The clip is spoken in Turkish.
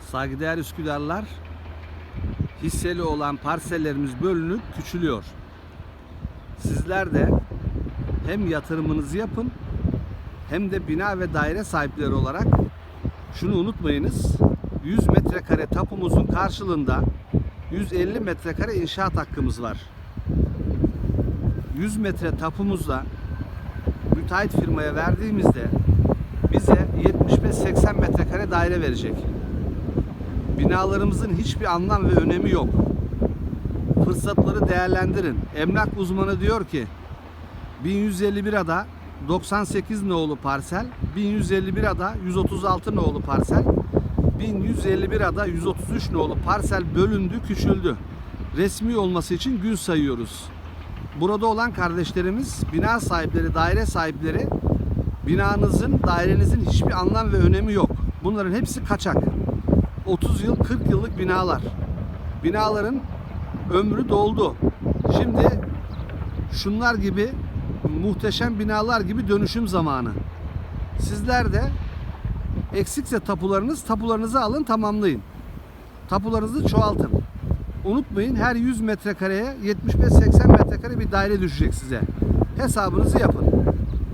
Saygıdeğer Üsküdarlar hisseli olan parsellerimiz bölünüp küçülüyor. Sizler de hem yatırımınızı yapın hem de bina ve daire sahipleri olarak şunu unutmayınız. 100 metrekare tapumuzun karşılığında 150 metrekare inşaat hakkımız var. 100 metre tapumuzda müteahhit firmaya verdiğimizde bize 75-80 metrekare daire verecek. Binalarımızın hiçbir anlam ve önemi yok. Fırsatları değerlendirin. Emlak uzmanı diyor ki 1151 ada 98 nolu parsel, 1151 ada 136 nolu parsel, 1151 ada 133 nolu parsel bölündü, küçüldü. Resmi olması için gün sayıyoruz. Burada olan kardeşlerimiz, bina sahipleri, daire sahipleri binanızın, dairenizin hiçbir anlam ve önemi yok. Bunların hepsi kaçak. 30 yıl, 40 yıllık binalar. Binaların ömrü doldu. Şimdi şunlar gibi muhteşem binalar gibi dönüşüm zamanı. Sizler de eksikse tapularınız, tapularınızı alın tamamlayın. Tapularınızı çoğaltın. Unutmayın her 100 metrekareye 75-80 metrekare bir daire düşecek size. Hesabınızı yapın.